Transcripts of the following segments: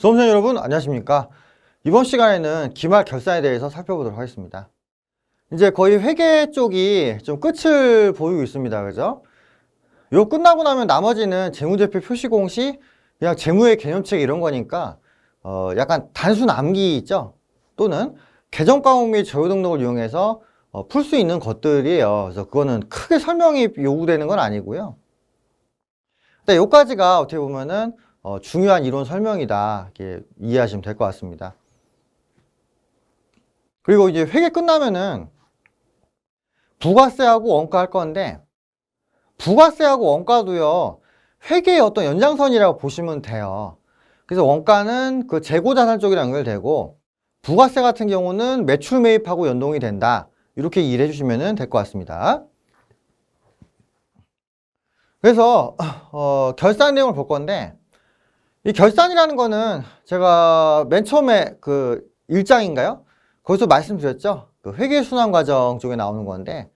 수험생 여러분 안녕하십니까? 이번 시간에는 기말 결산에 대해서 살펴보도록 하겠습니다. 이제 거의 회계 쪽이 좀 끝을 보이고 있습니다. 그죠? 요 끝나고 나면 나머지는 재무제표 표시 공시 그냥 재무의 개념책 이런 거니까 어 약간 단순 암기 있죠? 또는 계정 과목 및 저요 등록을 이용해서 어, 풀 수 있는 것들이에요. 그래서 그거는 크게 설명이 요구되는 건 아니고요. 근데 요까지가 어떻게 보면은 어, 중요한 이론 설명이다. 이렇게 이해하시면 될 것 같습니다. 그리고 이제 회계 끝나면은 부가세하고 원가 할 건데 부가세하고 원가도요. 회계의 어떤 연장선이라고 보시면 돼요. 그래서 원가는 그 재고자산 쪽이랑 연결되고 부가세 같은 경우는 매출 매입하고 연동이 된다. 이렇게 이해해 주시면 될 것 같습니다. 그래서 어, 결산 내용을 볼 건데 이 결산이라는 거는 제가 맨 처음에 그 1장인가요? 거기서 말씀드렸죠? 그 회계순환 과정 쪽에 나오는 건데,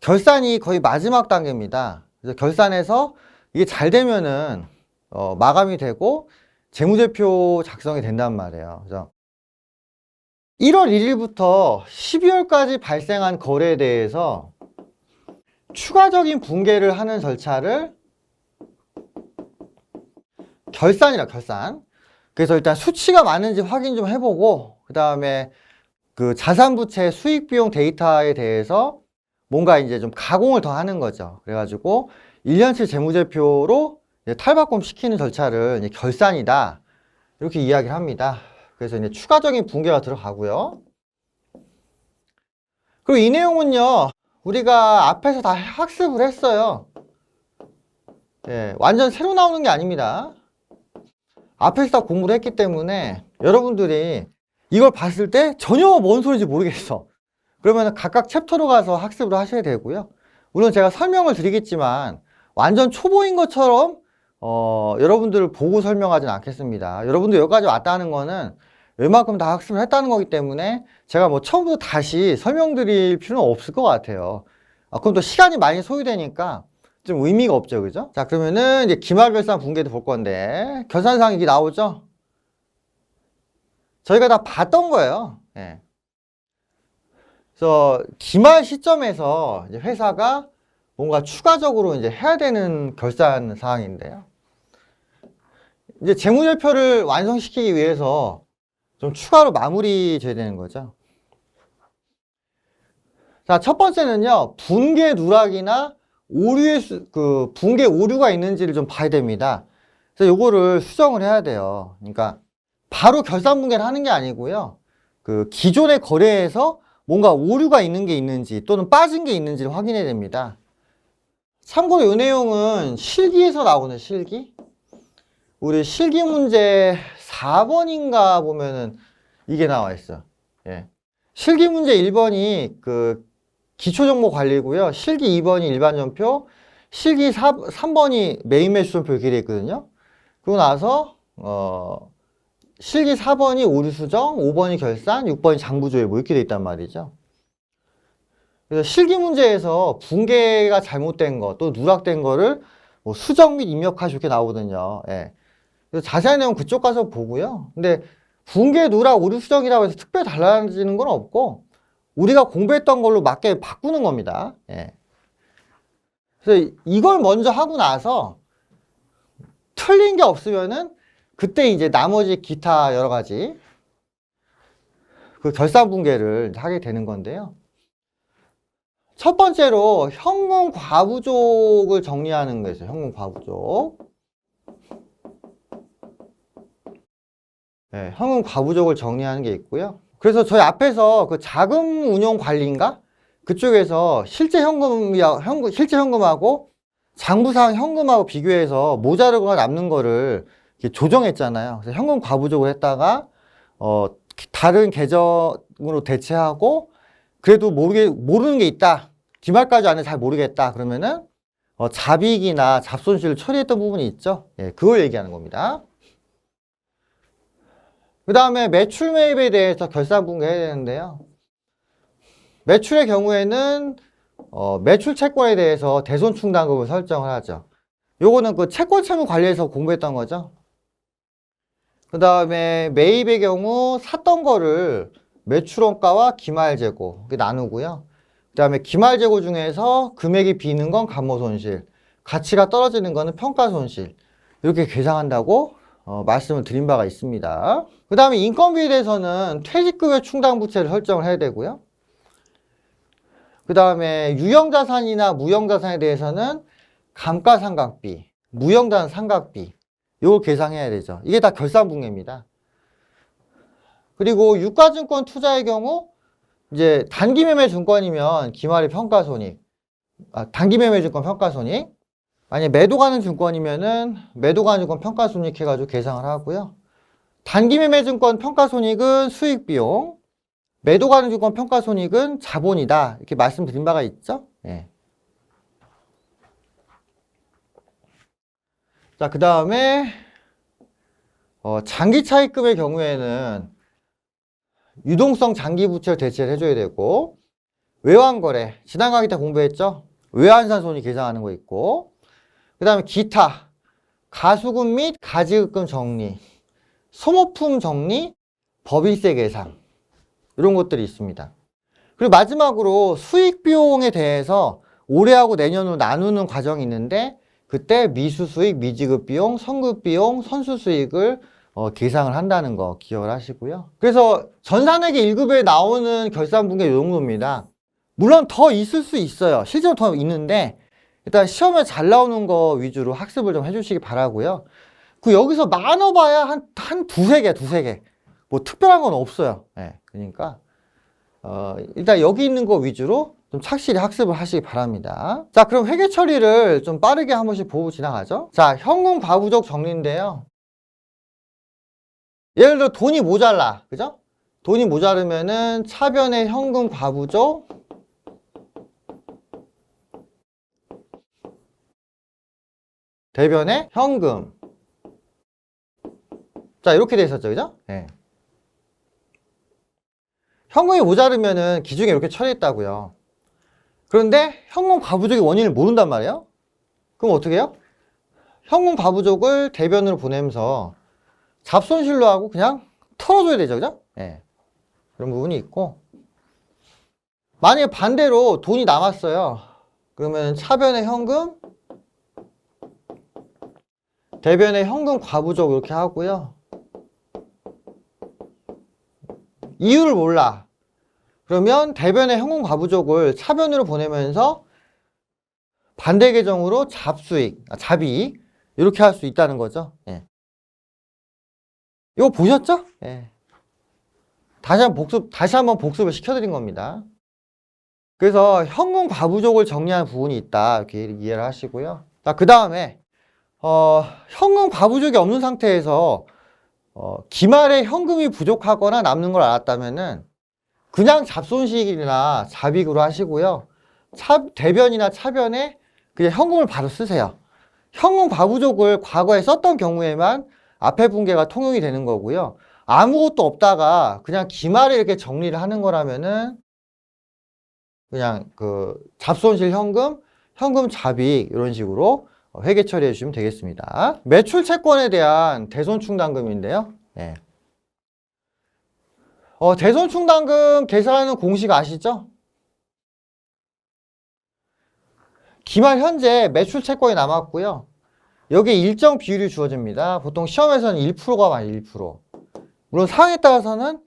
결산이 거의 마지막 단계입니다. 그래서 결산에서 이게 잘 되면은, 어, 마감이 되고, 재무제표 작성이 된단 말이에요. 그래서 1월 1일부터 12월까지 발생한 거래에 대해서 추가적인 붕괴를 하는 절차를 결산이라 결산. 그래서 일단 수치가 많은지 확인 좀 해보고 그 다음에 그 자산부채 수익비용 데이터에 대해서 뭔가 이제 좀 가공을 더 하는 거죠. 그래가지고 1년치 재무제표로 탈바꿈 시키는 절차를 결산이다. 이렇게 이야기를 합니다. 그래서 이제 추가적인 붕괴가 들어가고요. 그리고 이 내용은요, 우리가 앞에서 다 학습을 했어요. 예, 완전 새로 나오는 게 아닙니다. 앞에서 다 공부를 했기 때문에 여러분들이 이걸 봤을 때 전혀 뭔 소리인지 모르겠어. 그러면 각각 챕터로 가서 학습을 하셔야 되고요. 물론 제가 설명을 드리겠지만 완전 초보인 것처럼 어, 여러분들을 보고 설명하진 않겠습니다. 여러분들 여기까지 왔다는 거는 웬만큼 다 학습을 했다는 거기 때문에 제가 뭐 처음부터 다시 설명드릴 필요는 없을 것 같아요. 아, 그럼 또 시간이 많이 소요되니까 좀 의미가 없죠, 그죠? 자, 그러면은 이제 기말결산 붕괴도 볼 건데 결산상 이게 나오죠? 저희가 다 봤던 거예요. 예. 그래서 기말 시점에서 이제 회사가 뭔가 추가적으로 이제 해야 되는 결산 사항인데요. 이제 재무제표를 완성시키기 위해서 좀 추가로 마무리 줘야 되는 거죠. 자, 첫 번째는요, 분계 누락이나 오류의 수, 그 붕괴 오류가 있는지를 좀 봐야 됩니다. 그래서 요거를 수정을 해야 돼요. 그러니까 바로 결산 붕괴를 하는 게 아니고요. 그 기존의 거래에서 뭔가 오류가 있는 게 있는지 또는 빠진 게 있는지를 확인해야 됩니다. 참고로 이 내용은 실기에서 나오는 실기. 우리 실기 문제 4번인가 보면은 이게 나와 있어. 예. 실기 문제 1번이 그 기초정보 관리고요. 실기 2번이 일반 전표, 실기 4, 3번이 메인 매수 전표 이렇게 되어 있거든요. 그러고 나서 어, 실기 4번이 오류 수정, 5번이 결산, 6번이 장부 조회 뭐 이렇게 돼 있단 말이죠. 그래서 실기 문제에서 붕괴가 잘못된 거, 또 누락된 거를 뭐 수정 및 입력하시 이렇게 나오거든요. 예. 그래서 자세한 내용 그쪽 가서 보고요. 근데 붕괴, 누락, 오류 수정이라고 해서 특별히 달라지는 건 없고 우리가 공부했던 걸로 맞게 바꾸는 겁니다. 예. 그래서 이걸 먼저 하고 나서 틀린 게 없으면은 그때 이제 나머지 기타 여러 가지 그 결산 붕괴를 하게 되는 건데요. 첫 번째로 현금 과부족을 정리하는 거죠. 현금 과부족. 네, 현금 과부족을 정리하는 게 있고요. 그래서 저희 앞에서 그 자금 운용 관리인가? 그쪽에서 실제 현금이야, 현금, 실제 현금하고 장부상 현금하고 비교해서 모자르거나 남는 거를 이렇게 조정했잖아요. 그래서 현금 과부족을 했다가, 어, 다른 계정으로 대체하고, 그래도 모르게, 모르는 게 있다. 기말까지 안에 잘 모르겠다. 그러면은, 어, 잡이익이나 잡손실을 처리했던 부분이 있죠. 예, 그걸 얘기하는 겁니다. 그 다음에 매출 매입에 대해서 결산 붕괴해야 되는데요. 매출의 경우에는 어, 매출 채권에 대해서 대손 충당금을 설정을 하죠. 요거는 그 채권 채무 관리에서 공부했던 거죠. 그 다음에 매입의 경우 샀던 거를 매출원가와 기말재고 나누고요. 그 다음에 기말재고 중에서 금액이 비는 건 감모손실, 가치가 떨어지는 거는 평가손실 이렇게 계상한다고 어, 말씀을 드린 바가 있습니다. 그 다음에 인건비에 대해서는 퇴직급여 충당부채를 설정을 해야 되고요. 그 다음에 유형자산이나 무형자산에 대해서는 감가상각비, 무형자산 상각비 요걸 계상해야 되죠. 이게 다 결산분계입니다. 그리고 유가증권 투자의 경우 이제 단기매매 증권이면 기말의 평가손익, 아, 단기매매 증권 평가손익, 만약 매도 가는 증권이면은 매도 가는 증권 평가 손익 해가지고 계상을 하고요. 단기 매매 증권 평가 손익은 수익 비용, 매도 가는 증권 평가 손익은 자본이다 이렇게 말씀드린 바가 있죠. 예. 자, 그 다음에 어, 장기 차입금의 경우에는 유동성 장기 부채를 대체를 해줘야 되고 외환거래 지난 강의 때 공부했죠. 외환산 손이 계산하는 거 있고 그 다음에 기타 가수금 및 가지급금 정리 소모품 정리 법인세 계산 이런 것들이 있습니다. 그리고 마지막으로 수익 비용에 대해서 올해하고 내년으로 나누는 과정이 있는데 그때 미수 수익, 미지급 비용, 선급 비용, 선수 수익을 어, 계상을 한다는 거 기억을 하시고요. 그래서 전산회계 1급에 나오는 결산분계 이 정도입니다. 물론 더 있을 수 있어요. 실제로 더 있는데 일단 시험에 잘 나오는 거 위주로 학습을 좀 해주시기 바라고요. 그 여기서 많아봐야 한, 한 두세 개, 두세 개. 뭐 특별한 건 없어요. 예, 그러니까 어, 일단 여기 있는 거 위주로 좀 착실히 학습을 하시기 바랍니다. 자, 그럼 회계 처리를 좀 빠르게 한 번씩 보고 지나가죠. 자, 현금 과부족 정리인데요. 예를 들어 돈이 모자라, 그죠? 돈이 모자르면은 차변의 현금 과부족 대변의 현금 자, 이렇게 돼 있었죠, 그죠? 예. 현금이 모자르면은 기준에 이렇게 처리했다고요. 그런데 현금 과부족의 원인을 모른단 말이에요. 그럼 어떻게 해요? 현금 과부족을 대변으로 보내면서 잡손실로 하고 그냥 털어줘야 되죠, 그죠? 예. 그런 부분이 있고. 만약에 반대로 돈이 남았어요. 그러면 차변의 현금, 대변의 현금 과부족 이렇게 하고요. 이유를 몰라. 그러면 대변의 현금 과부족을 차변으로 보내면서 반대 계정으로 잡수익, 아, 잡이익 이렇게 할 수 있다는 거죠. 예. 이거 보셨죠? 예. 다시 한번 복습, 다시 한번 복습을 시켜드린 겁니다. 그래서 현금 과부족을 정리하는 부분이 있다 이렇게 이해를 하시고요. 자, 그 다음에 어, 현금 과부족이 없는 상태에서 어, 기말에 현금이 부족하거나 남는 걸 알았다면은 그냥 잡손실이나 잡익으로 하시고요. 차, 대변이나 차변에 그냥 현금을 바로 쓰세요. 현금 과부족을 과거에 썼던 경우에만 앞에 분계가 통용이 되는 거고요. 아무것도 없다가 그냥 기말에 이렇게 정리를 하는 거라면은 그냥 그 잡손실 현금, 현금 잡익 이런 식으로 회계 처리해 주시면 되겠습니다. 매출 채권에 대한 대손 충당금인데요. 네. 어, 대손 충당금 계산하는 공식 아시죠? 기말 현재 매출 채권이 남았고요. 여기에 일정 비율이 주어집니다. 보통 시험에서는 1%가 많이 1%. 물론 상황에 따라서는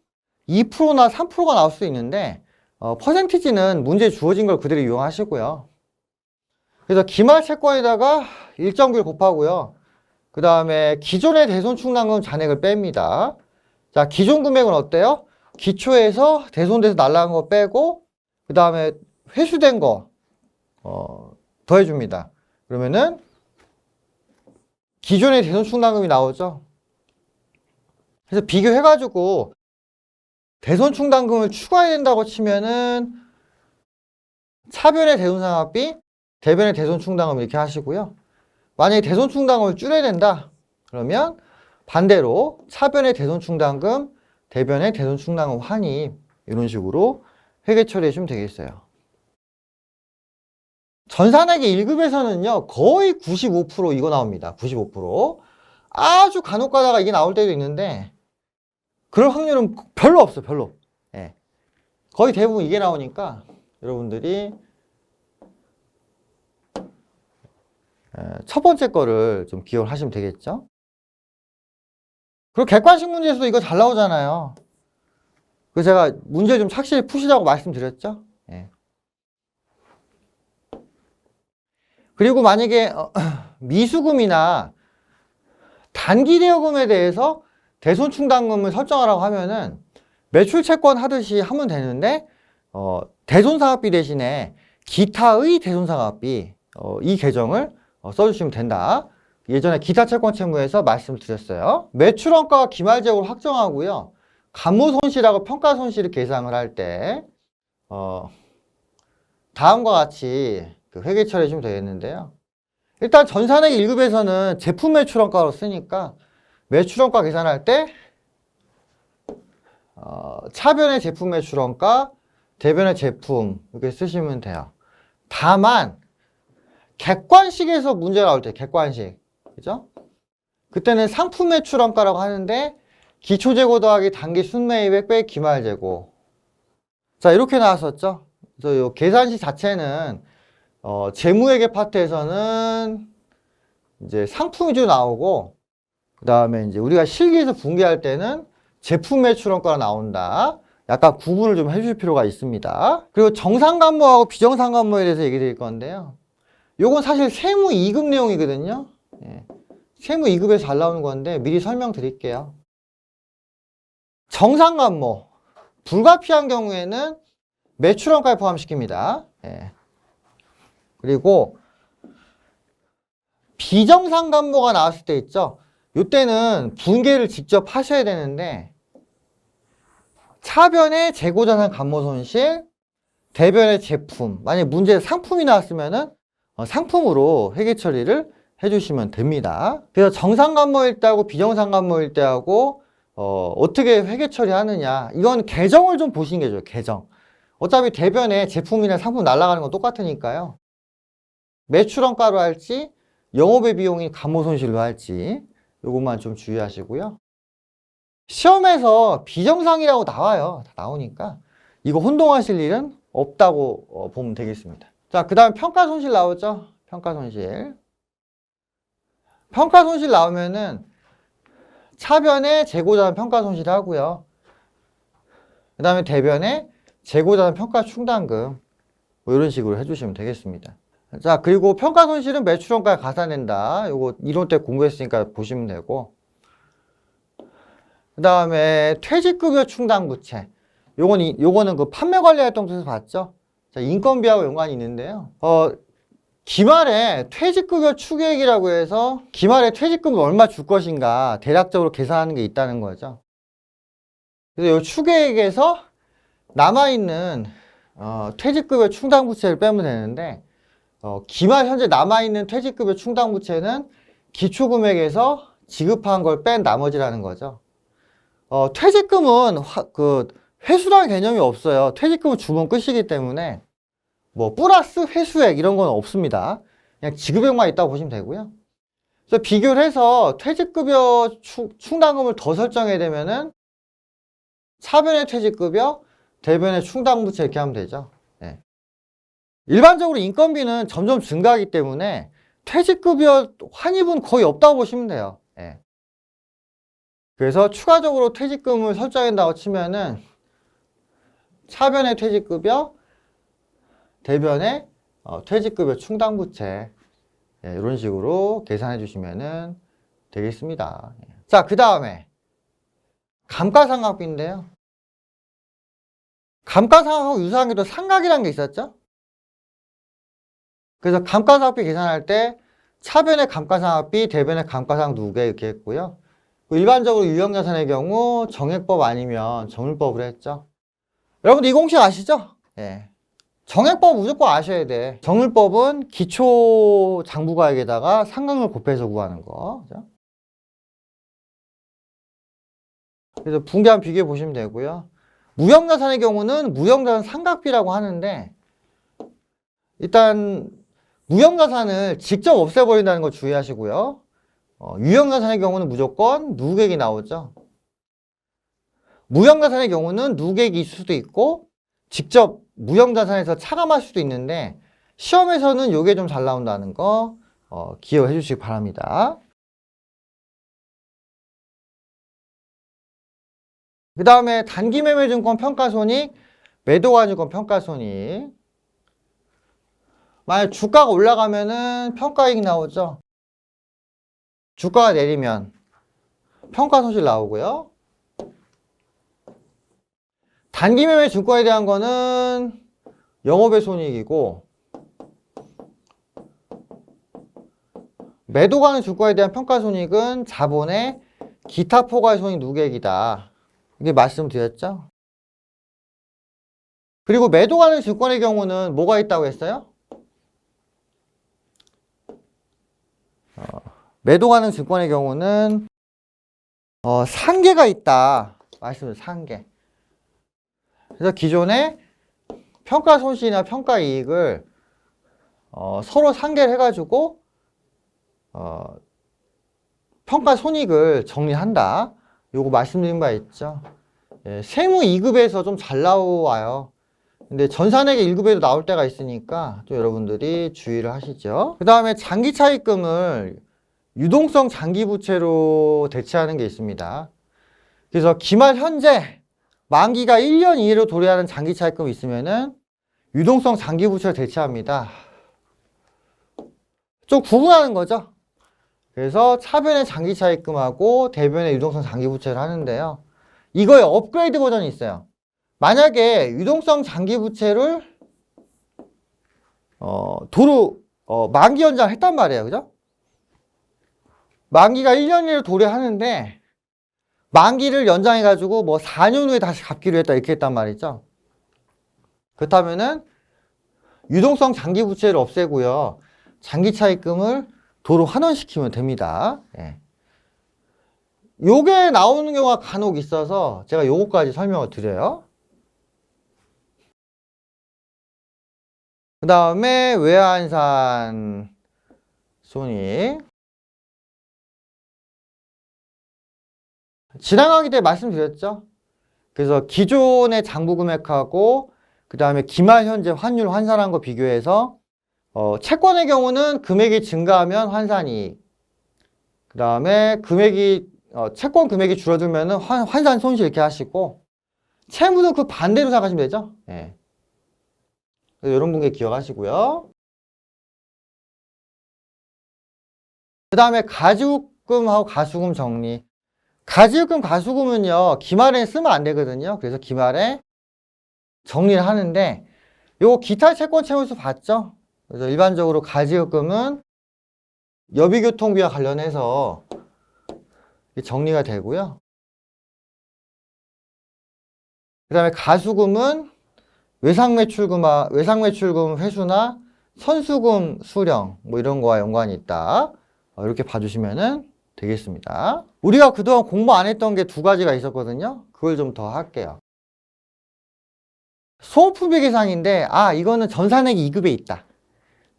2%나 3%가 나올 수 있는데 어, 퍼센티지는 문제에 주어진 걸 그대로 이용하시고요. 그래서 기말 채권에다가 일정 비율 곱하고요. 그 다음에 기존의 대손 충당금 잔액을 뺍니다. 자, 기존 금액은 어때요? 기초에서 대손돼서 날라간 거 빼고 그 다음에 회수된 거 어, 더해줍니다. 그러면은 기존의 대손 충당금이 나오죠. 그래서 비교해가지고 대손 충당금을 추가해야 된다고 치면은 차변의 대손상각비, 대변의 대손 충당금 이렇게 하시고요. 만약에 대손 충당금을 줄여야 된다. 그러면 반대로 차변의 대손 충당금, 대변의 대손 충당금 환입 이런 식으로 회계 처리해 주면 되겠어요. 전산회계 1급에서는요. 거의 95% 이거 나옵니다. 95%. 아주 간혹 가다가 이게 나올 때도 있는데 그럴 확률은 별로 없어요. 별로. 예. 거의 대부분 이게 나오니까 여러분들이 에, 첫 번째 거를 좀 기억을 하시면 되겠죠? 그리고 객관식 문제에서도 이거 잘 나오잖아요. 그래서 제가 문제 좀 착실히 푸시라고 말씀드렸죠? 예. 그리고 만약에 어, 미수금이나 단기 대여금에 대해서 대손 충당금을 설정하라고 하면은 매출 채권 하듯이 하면 되는데 어, 대손사업비 대신에 기타의 대손사업비 어, 이 계정을 어, 써주시면 된다. 예전에 기타 채권 채무에서 말씀드렸어요. 매출원가 기말재고를 확정하고요. 감모 손실하고 평가 손실을 계상을 할 때, 어, 다음과 같이 그 회계 처리해 주면 되겠는데요. 일단 전산액 1급에서는 제품 매출원가로 쓰니까 매출원가 계산할 때, 어, 차변의 제품 매출원가, 대변의 제품 이렇게 쓰시면 돼요. 다만, 객관식에서 문제 나올 때, 객관식. 그죠? 그때는 상품 매출 원가라고 하는데, 기초 재고 더하기 단기 순매입액 빼 기말 재고. 자, 이렇게 나왔었죠? 그래서 요 계산식 자체는, 어, 재무회계 파트에서는 이제 상품 위주로 나오고, 그 다음에 이제 우리가 실기에서 분개할 때는 제품 매출 원가가 나온다. 약간 구분을 좀 해줄 필요가 있습니다. 그리고 정상 간모하고 비정상 간모에 대해서 얘기 드릴 건데요. 요건 사실 세무 2급 내용이거든요. 예. 세무 2급에 잘 나오는 건데 미리 설명드릴게요. 정상간모, 불가피한 경우에는 매출원가에 포함시킵니다. 예. 그리고 비정상간모가 나왔을 때 있죠. 이때는 분개를 직접 하셔야 되는데 차변의 재고자산 감모 손실, 대변의 제품, 만약 문제 상품이 나왔으면은 어, 상품으로 회계 처리를 해주시면 됩니다. 그래서 정상 간모일 때하고 비정상 간모일 때하고 어, 어떻게 회계 처리하느냐 이건 계정을 좀 보시는 게 좋아요. 계정. 어차피 대변에 제품이나 상품 날아가는 건 똑같으니까요. 매출원가로 할지 영업의 비용이 감모 손실로 할지 요것만 좀 주의하시고요. 시험에서 비정상이라고 나와요. 다 나오니까 이거 혼동하실 일은 없다고 어, 보면 되겠습니다. 자, 그 다음 평가 손실 나오죠? 평가 손실. 평가 손실 나오면은 차변에 재고자산 평가 손실 하고요. 그 다음에 대변에 재고자산 평가 충당금 뭐 이런 식으로 해주시면 되겠습니다. 자, 그리고 평가 손실은 매출원가에 가산된다. 요거 이론 때 공부했으니까 보시면 되고. 그 다음에 퇴직급여 충당부채. 요건, 이- 요거는 그 판매관리활동에서 봤죠? 자, 인건비하고 연관이 있는데요. 어, 기말에 퇴직급여 추계액이라고 해서 기말에 퇴직금을 얼마 줄 것인가 대략적으로 계산하는 게 있다는 거죠. 그래서 이 추계액에서 남아있는 어, 퇴직급여 충당부채를 빼면 되는데 어, 기말 현재 남아있는 퇴직급여 충당부채는 기초금액에서 지급한 걸 뺀 나머지라는 거죠. 어, 퇴직금은 화- 그 회수라는 개념이 없어요. 퇴직금은 주면 끝이기 때문에 뭐 플러스 회수액 이런 건 없습니다. 그냥 지급액만 있다고 보시면 되고요. 그래서 비교를 해서 퇴직급여 추- 충당금을 더 설정해야 되면은 차변의 퇴직급여, 대변의 충당부채 이렇게 하면 되죠. 예. 일반적으로 인건비는 점점 증가하기 때문에 퇴직급여 환입은 거의 없다고 보시면 돼요. 예. 그래서 추가적으로 퇴직금을 설정한다고 치면은 차변의 퇴직급여, 대변의 어, 퇴직급여 충당부채 예, 이런 식으로 계산해 주시면 되겠습니다. 예. 자, 그 다음에 감가상각비인데요. 감가상각하고 유사한 게또 상각이라는 게 있었죠? 그래서 감가상각비 계산할 때 차변의 감가상각비, 대변의 감가상각 누계 이렇게 했고요. 그 일반적으로 유형자산의 경우 정액법 아니면 정률법으로 했죠. 여러분들 이 공식 아시죠? 예. 정액법 무조건 아셔야 돼. 정률법은 기초 장부가액에다가 상각을 곱해서 구하는 거. 그죠? 그래서 분개한 비교해 보시면 되고요. 무형자산의 경우는 무형자산 상각비라고 하는데 일단 무형자산을 직접 없애버린다는 거 주의하시고요. 어, 유형자산의 경우는 무조건 누객이 나오죠. 무형자산의 경우는 있을 수도 있고 직접 무형자산에서 차감할 수도 있는데 시험에서는 요게 좀 잘 나온다는 거 어, 기억해 주시기 바랍니다. 그 다음에 단기 매매증권 평가손익, 매도관증권 평가손익. 만약 주가가 올라가면은 평가이익 나오죠. 주가가 내리면 평가손실 나오고요. 단기매매 증권에 대한 거는 영업의 손익이고 매도 가는 주가에 대한 평가손익은 자본의 기타 포괄 손익 누객이다. 이게 말씀드렸죠? 그리고 매도 가는 증권의 경우는 뭐가 있다고 했어요? 어, 매도 가는 증권의 경우는 어, 상계가 있다. 말씀을 상계. 그래서 기존에 평가 손실이나 평가 이익을 어, 서로 상계를 해가지고 어, 평가 손익을 정리한다. 요거 말씀드린 바 있죠. 예, 세무 2급에서 좀 잘 나와요. 근데 전산액의 1급에도 나올 때가 있으니까 또 여러분들이 주의를 하시죠. 그 다음에 장기 차입금을 유동성 장기 부채로 대체하는 게 있습니다. 그래서 기말 현재 만기가 1년 이내로 도래하는 장기 차입금이 있으면은 유동성 장기 부채로 대체합니다. 좀 구분하는 거죠. 그래서 차변의 장기 차입금하고 대변의 유동성 장기 부채를 하는데요. 이거의 업그레이드 버전이 있어요. 만약에 유동성 장기 부채를 어, 도로 어, 만기 연장을 했단 말이에요. 그죠? 만기가 1년 이내로 도래하는데 만기를 연장해 가지고 뭐 4년 후에 다시 갚기로 했다 이렇게 했단 말이죠. 그렇다면은 유동성 장기 부채를 없애고요. 장기 차입금을 도로 환원시키면 됩니다. 예. 요게 나오는 경우가 간혹 있어서 제가 요거까지 설명을 드려요. 그 다음에 외환산 손익. 강의 때 말씀드렸죠. 그래서 기존의 장부 금액하고 그 다음에 기말 현재 환율 환산한 거 비교해서 어, 채권의 경우는 금액이 증가하면 환산이익. 그 다음에 금액이, 어, 채권 금액이 줄어들면은 환, 환산 손실 이렇게 하시고, 채무도 그 반대로 생각하시면 되죠? 예. 이런 분께 기억하시고요. 그 다음에 가지급금하고 가수금 정리. 가지급금, 가수금은요, 기말에 쓰면 안 되거든요. 그래서 기말에 정리를 하는데, 요거 기타 채권 채무수 봤죠? 그래서 일반적으로 가지급금은 여비교통비와 관련해서 정리가 되고요. 그 다음에 가수금은 외상매출금, 외상매출금 회수나 선수금 수령 뭐 이런 거와 연관이 있다. 어, 이렇게 봐주시면 되겠습니다. 우리가 그동안 공부 안 했던 게 두 가지가 있었거든요. 그걸 좀 더 할게요. 소모품비 계상인데 아 이거는 전산액이 2급에 있다.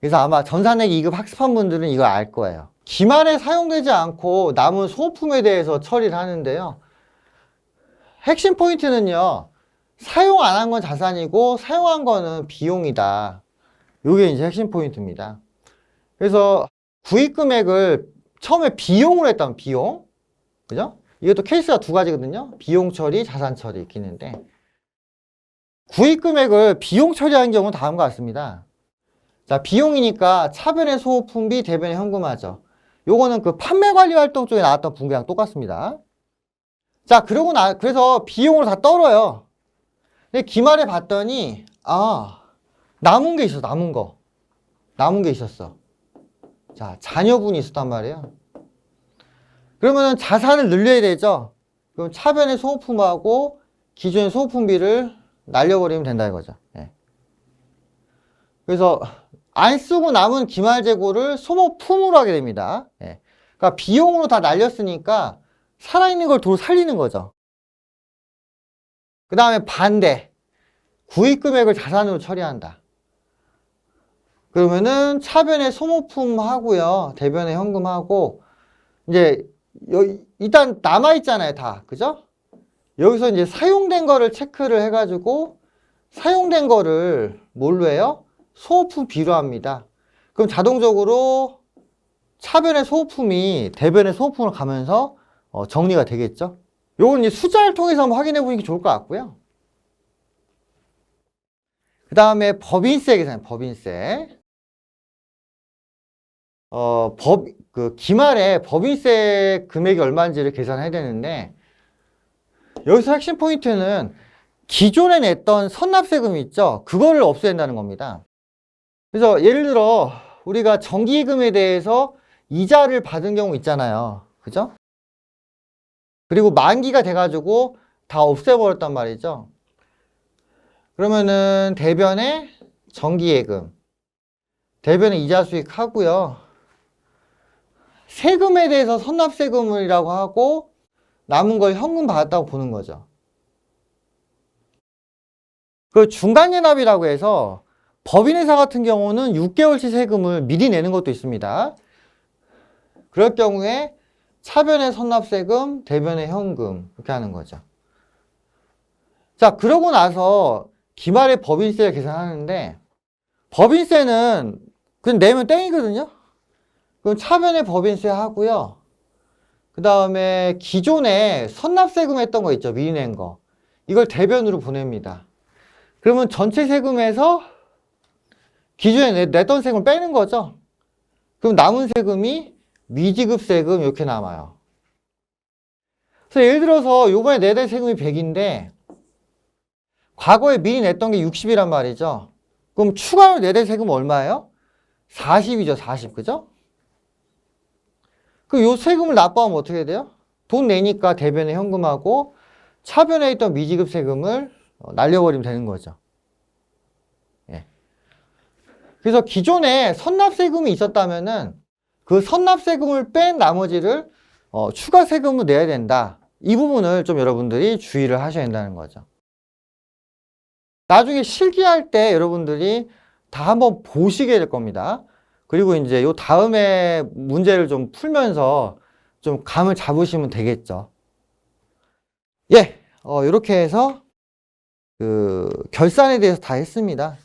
그래서 아마 전산액 2급 학습한 분들은 이거 알 거예요. 기말에 사용되지 않고 남은 소모품에 대해서 처리를 하는데요. 핵심 포인트는요. 사용 안 한 건 자산이고 사용한 거는 비용이다. 이게 이제 핵심 포인트입니다. 그래서 구입 금액을 처음에 비용으로 했다면 비용. 그죠? 이것도 케이스가 두 가지거든요. 비용 처리, 자산 처리 있는데 구입 금액을 비용 처리하는 경우는 다음과 같습니다. 자, 비용이니까 차변의 소모품비, 대변의 현금화죠. 요거는 그 판매 관리 활동 쪽에 나왔던 분계랑 똑같습니다. 자, 그러고 나, 그래서 비용으로 다 떨어요. 근데 기말에 봤더니, 아, 남은 게 있어, 남은 거. 남은 게 있었어. 자, 자녀분이 있었단 말이에요. 그러면은 자산을 늘려야 되죠? 그럼 차변의 소모품하고 기존의 소모품비를 날려버리면 된다 이거죠. 예. 그래서 안 쓰고 남은 기말 재고를 소모품으로 하게 됩니다. 예. 그러니까 비용으로 다 날렸으니까 살아있는 걸 도로 살리는 거죠. 그 다음에 반대. 구입 금액을 자산으로 처리한다. 그러면은 차변에 소모품 하고요. 대변에 현금 하고 이제 여, 일단 남아 있잖아요, 다. 그죠? 여기서 이제 사용된 거를 체크를 해 가지고 사용된 거를 뭘로 해요? 소모품 비로 합니다. 그럼 자동적으로 차변의 소모품이 대변의 소모품으로 가면서 어, 정리가 되겠죠? 요건 이제 숫자를 통해서 한번 확인해 보는 게 좋을 것 같고요. 그 다음에 법인세 계산, 법인세. 어, 법, 그, 기말에 법인세 금액이 얼마인지를 계산해야 되는데, 여기서 핵심 포인트는 기존에 냈던 선납세금 있죠? 그거를 없애야 된다는 겁니다. 그래서 예를 들어, 우리가 정기예금에 대해서 이자를 받은 경우 있잖아요. 그죠? 그리고 만기가 돼가지고 다 없애버렸단 말이죠. 그러면은 대변에 정기예금, 대변에 이자 수익 하고요. 세금에 대해서 선납세금이라고 하고 남은 걸 현금 받았다고 보는 거죠. 그 중간예납이라고 해서 법인회사 같은 경우는 6개월치 세금을 미리 내는 것도 있습니다. 그럴 경우에 차변의 선납세금, 대변의 현금 이렇게 하는 거죠. 자, 그러고 나서 기말에 법인세를 계산하는데 법인세는 그냥 내면 땡이거든요. 그럼 차변의 법인세 하고요. 그 다음에 기존에 선납세금 했던 거 있죠. 미리 낸 거. 이걸 대변으로 보냅니다. 그러면 전체 세금에서 기존에 내- 냈던 세금을 빼는 거죠. 그럼 남은 세금이 미지급 세금 이렇게 남아요. 그래서 예를 들어서 요번에 내될 세금이 100인데 과거에 미리 냈던 게 60이란 말이죠. 그럼 추가로 내될 세금은 얼마예요? 40이죠, 40. 그죠? 그 요 세금을 납부하면 어떻게 돼요? 돈 내니까 대변에 현금하고 차변에 있던 미지급 세금을 어, 날려버리면 되는 거죠. 예. 그래서 기존에 선납세금이 있었다면은 그 선납세금을 뺀 나머지를 어, 추가 세금을 내야 된다. 이 부분을 좀 여러분들이 주의를 하셔야 된다는 거죠. 나중에 실기할 때 여러분들이 다 한번 보시게 될 겁니다. 그리고 이제 요 다음에 문제를 좀 풀면서 좀 감을 잡으시면 되겠죠. 예, 어, 이렇게 해서 그 결산에 대해서 다 했습니다.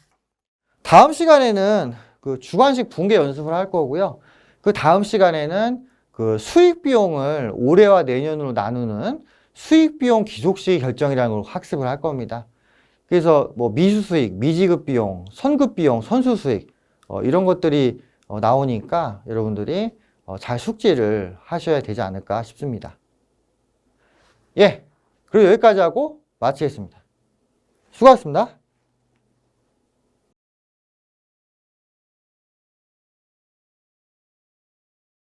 다음 시간에는 그 주관식 분계 연습을 할 거고요. 그 다음 시간에는 그 수익 비용을 올해와 내년으로 나누는 수익 비용 기속식 결정이라는 걸 학습을 할 겁니다. 그래서 뭐 미수 수익, 미지급 비용, 선급 비용, 선수 수익 어, 이런 것들이 어, 나오니까 여러분들이 어, 잘 숙지를 하셔야 되지 않을까 싶습니다. 예, 그리고 여기까지 하고 마치겠습니다. 수고하셨습니다.